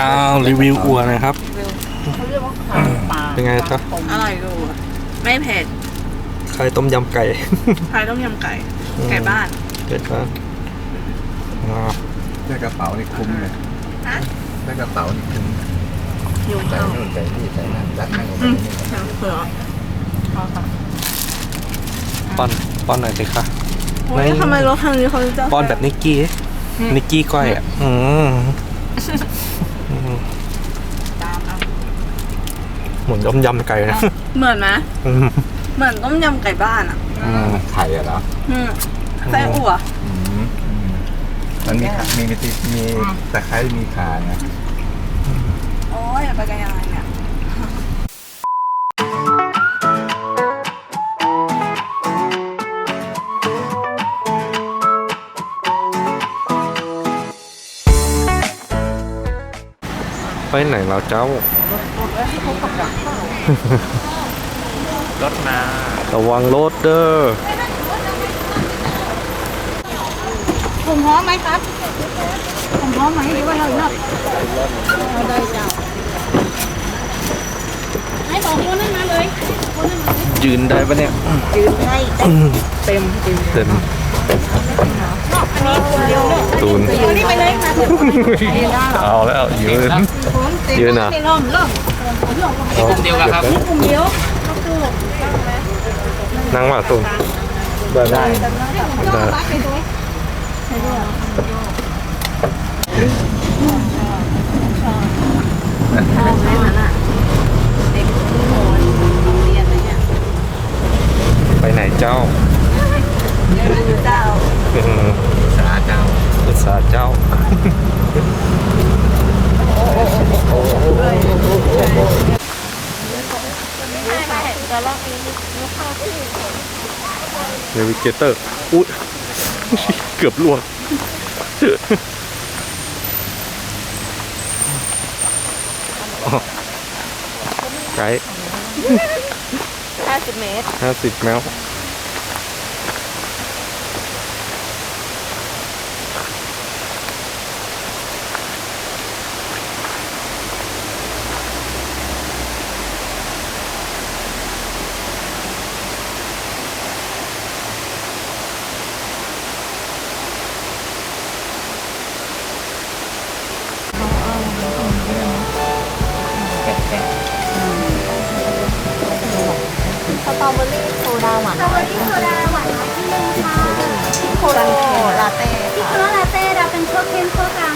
อ้าวรีวิวอัวหนะครับ เขาเรียกว่าขาปลาเป็นไงจ๊ะ อร่อยดูอะไม่เผ็ดไข่ต้มยำไก่พายต้มยำไก่ ไก่บ้าน เด็ดมากอ่าได้กระเป๋านี่คุ้มเลยฮะ ได้กระเป๋านี่คุ้มหิวใส่ข้าวนู่นใส่นี่ใส่นั่นยัดนั่งลงไปอืมนี่เผื่อเอาค่ะป้อนป้อนหน่อยสิคะโอ้ยทำไมรถคันนี้เขาจะป้อนแบบนิกกี้นิกกี้ก้อยอะอืมอืม ตามเอา เหมือนต้มยำไก่นะเหมือนไหมอืมเหมือนต้มยำไก่บ้านอะอืมไข่อะเหรออืมไส้อั่วอืมอืมมันมีขามีมีติมีตะไคร้มีขาไงโอ้ยไปกันยังไงเนี่ยไปไหนเราเจ้า รถมาระวังรถเด้อผมพร้อมไหมครับผมพร้อมไหมหรือว่าเราเลือกเราได้เจ้าให้สองคนนั่นมาเลยคนนั่นมาเลยยืนได้ปะเนี่ยยืนให้เต็มเต็มเต็มอันนี้คนเดียวเลือกตูนเอานี่ไปเลยมาถึงเอาแล้วยืนยืนอะ เริ่มเริ่มเรื่องกลุ่มเดียวกันครับ กลุ่มเดียวก็คือนั่งว่าตูนได้ได้เจ้าบ้านไปด้วยใช่นั้นอะเด็กที่โมนโรงเรียนอะไรเนี่ยไปไหนเจ้าเจ้าอืมสาเจ้าภาษาเจ้า เนวิเกเตอร์ อุ๊ยเกือบล่วงอ๋อไกด์50เมตรห้าสิบแมวส เป็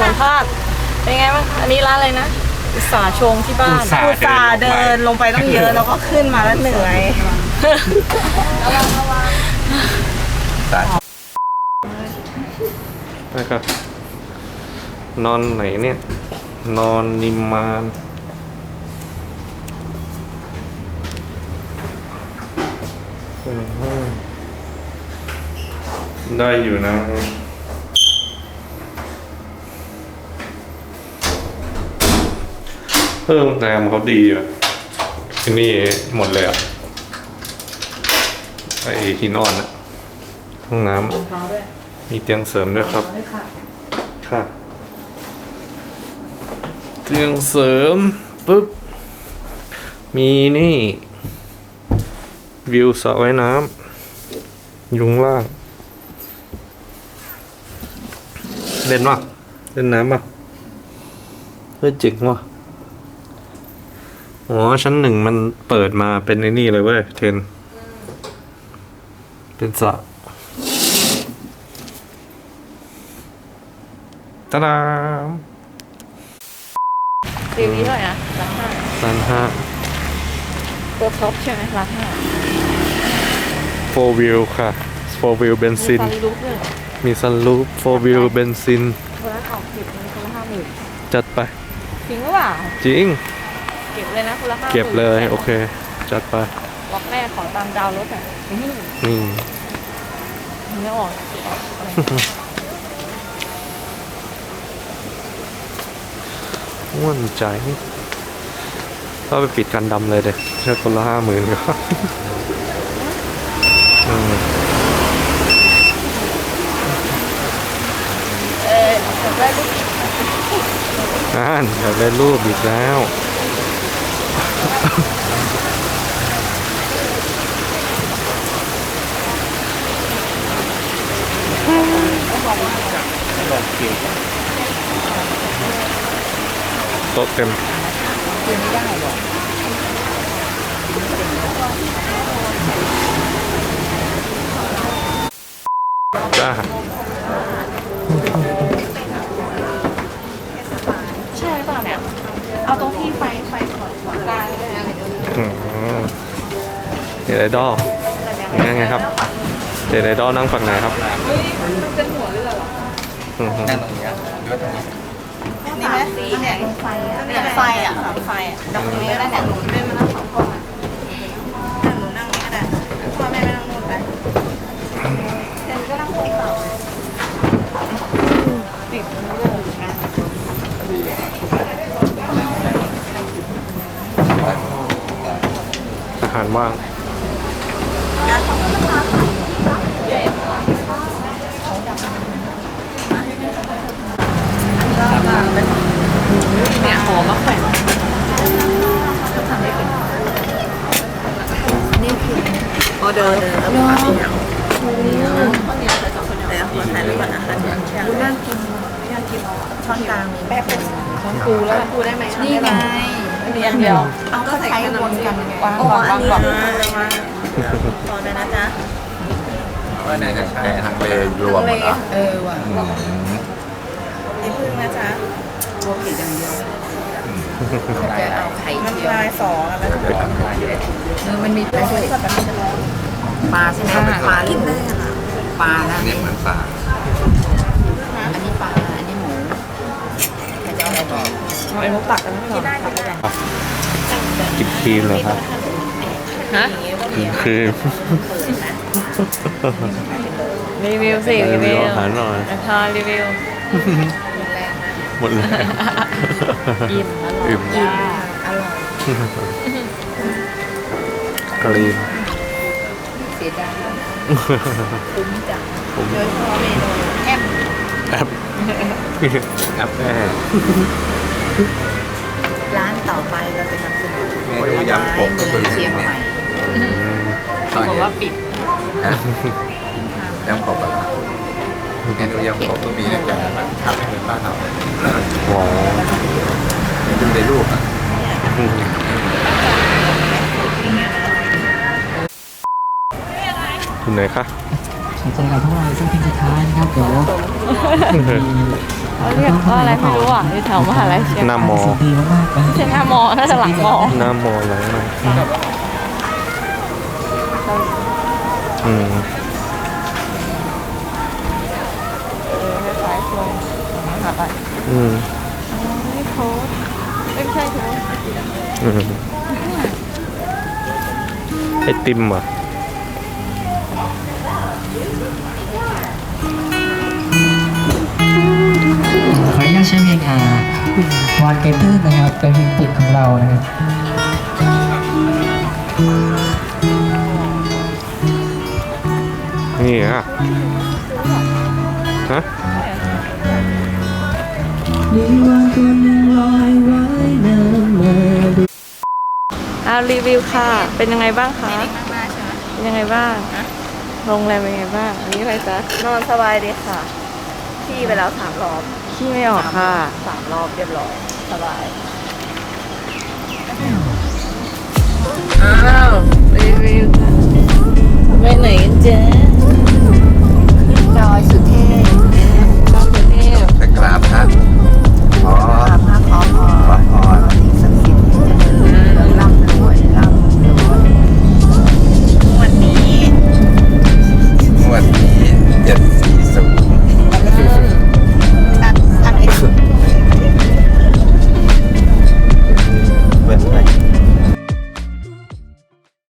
สัมภาษณ์เป็นไงบ้างอันนี้ร้านอะไรนะ อุตสาห์ชงที่บ้าน อุตส่าห์อุตส่าห์เดินลงไปต้องเยอะแล้วก็ขึ้นมาแล้วเหนื่อยสายแล้วก็นอนไหนเนี่ย นอนนิมมานอืมได้อยู่นะ เพิ่มแรมเขาดีอะที่นี่หมดเลยอะไอที่นอนอะห้องน้ำมีเตียงเสริมด้วยครับ ค่ะ เตียงเสริมปุ๊บ มีนี่ วิวสระว่ายน้ำอยุงล่าง เล่นป่ะเล่นน้ำป่ะเฮ้ยเจ๋งว่ะ อ๋อ ชั้นหนึ่งมันเปิดมาเป็นไอ้นี่เลยเว้ยเทน เป็นสระตาดามรีวิวเท่าไหร่นะร้านห้าสันห้าตัวท็อปใช่ไหมร้านห้าโฟวิลค่ะโฟวิลเบนซิน มีฟังลุกด้วยมีซันลูปโฟวิลเบนซิน ร้านออกสิบมันคนละห้าหมื่นจัดไปจริงหรือเปล่า จริง เก็บเลยนะคนละห้าเก็บเลย โอเค จัดไปล็อกแรกขอตามดาวรถอะนี่นี่ไม่ออกอะไรม่วนใจก็ไปปิดกันดำเลยเด็เช่คนละห้าหมื่นก็อืมเอออยากได้ลูกอ่านอยากได้รูปอีกแล้ว โต๊ะเต็มจ้า ใช่หรือเปล่าเนี่ย เอาตรงที่ไฟไฟขอดขวา ได้ได้อะไรเดี๋ยว อืม เด็ดไอดอลยังไงครับเด็ดไอดอลนั่งฝั่งไหนครับนั่งตรงนี้หรือว่าตรงนี้นี่ไหมเนี่ยไฟอะเนี่ยไฟอะไฟอะตรงนี้ก็ได้เนี่ยหนูไม่มานั่งสองคนอะหนูนั่งนี่ก็ได้พ่อแม่ไม่นั่งนู่นไปเธอก็นั่งตรงเปล่าติดอาหารว่าง เนี่ยหอมมากแขวน ออเดอร์แล้วก็มาเป็นอย่างแต่ขอถ่ายรูปก่อนนะคะดูน่ากินน่ากินช้อนกลางแป๊บนึงปูแล้วดูได้ไหมนี่ไงมีอันเดียวเอาก็ใช้วนกันไงวางอ๋อก่อนอัวานงนี้ก่อนนะต่อเลยนะจ๊ะว่าไหนจะใช้ทางเลรวมเหรอเออว่ะอืมนี่พึ่งนะจ๊ะรวมผิดอย่างเดียวจะเอาไข่มันลายสองอะไรไปทำอะไรเออมันมีปลาด้วย ปลาใช่ไหมปลาลิ้นได้ค่ะปลานะเนี่ยเหมือนสาอันนี้ปลาอันนี้หมูใครจะเอาอะไรบอกเอาไอ้มุกตักกันไม่หรอได้ได้ได้กินครีมเหรอครับฮะกินครีมรีวิวสิรีรีวิวิววอาหารหน่อยอาหารรีวิวหมดเลยอิ่มอร่อยอิ่มอร่อยกรีมเสียดายคุ้มจังโดยเฉพาะเมนูแอมแอปแอปแม่ร้านต่อไปเราจะนำเสนอเมนูยำกบก็คือเชียงใหม่ตอนบอกว่าปิดฮะยำกบอะไรเมนูยำกบก็มีในแต่แบบทำให้เป็นบ้านเราว้าวดูในรูปอะ ไหนคะขอเจอกับพวกเราสักเพลงสุดท้ายนะครับเดี๋ยวมีเขาเรียกว่าอะไรไม่รู้อะอยู่แถวมหาลัยเชียงหน้ามอเสียงดีมากๆนะไม่ใช่หน้ามอน่าจะหลังมอหน้ามอหลังมาอืมเออคล้ายๆคนมหาลัยอืมไม่โค้ดไม่ใช่โค้ดอืมไอติมเหรอะ ใช้เพลงอ่าวานเกมเตอร์นะครับเป็นเพลงติดของเรานะครับนี่อะฮะมีวานตัวหนึ่งลอยว่ายน้ำมาดูอ่ารีวิวค่ะ เป็นยังไงบ้างคะมากใช่ไหมเป็นยังไงบ้างโรงแรมเป็นยังไงบ้าง อันนี้อะไรจ๊ะนอนสบายดีค่ะขี่ไปแล้วสามรอบ ขี้ไม่ออกค่ะ สามรอบเรียบร้อยสบายอ้าวรีวิวจ้ะไปไหนกันเจ๊จอยสุดเท